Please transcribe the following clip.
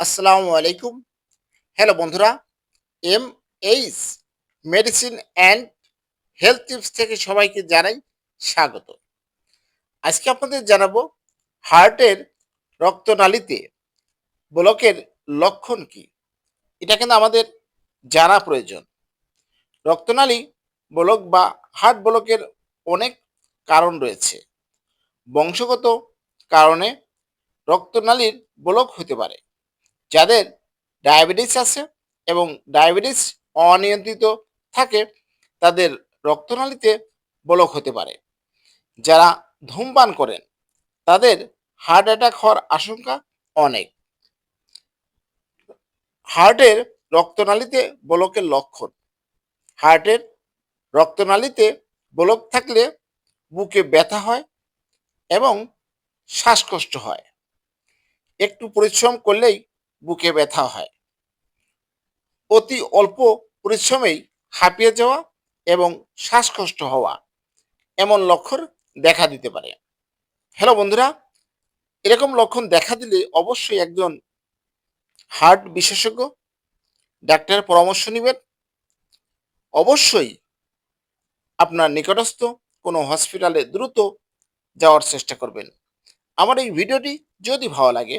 আসসালামু আলাইকুম। হ্যালো বন্ধুরা M H medicine and health tips থেকে সবাইকে জানাই স্বাগত। আজকে আপনাদের জানাব হার্টের রক্তনালীতে ব্লকের লক্ষণ কি? এটা কিন্তু আমাদের জানা প্রয়োজন। রক্তনালী ব্লক বা হার্ট ব্লকের অনেক কারণ রয়েছে। বংশগত কারণে রক্তনালীর ব্লক হতে পারে। যাদের ডায়াবেটিস আছে এবং ডায়াবেটিস অনিয়ন্ত্রিত থাকে, তাদের রক্তনালীতে ব্লক হতে পারে। যারা ধূমপান করেন, তাদের হার্ট অ্যাটাক হওয়ার আশঙ্কা অনেক। হার্টের রক্তনালীতে ব্লকের লক্ষণ। হার্টের রক্তনালীতে ব্লক থাকলে বুকে ব্যথা হয় এবং শ্বাসকষ্ট হয়। একটু পরিশ্রম করলেই বুকে ব্যথা হয়। অতি অল্প পরিশ্রমেই হাঁপিয়ে যাওয়া এবং শ্বাসকষ্ট হওয়া এমন লক্ষণ দেখা দিতে পারে। হ্যালো বন্ধুরা, এরকম লক্ষণ দেখা দিলে অবশ্যই একজন হার্ট বিশেষজ্ঞ, ডাক্তারের পরামর্শ নেবেন। অবশ্যই আপনার নিকটস্থ কোনো হসপিটালে দ্রুত যাওয়ার চেষ্টা করবেন। আমার এই ভিডিওটি যদি ভালো লাগে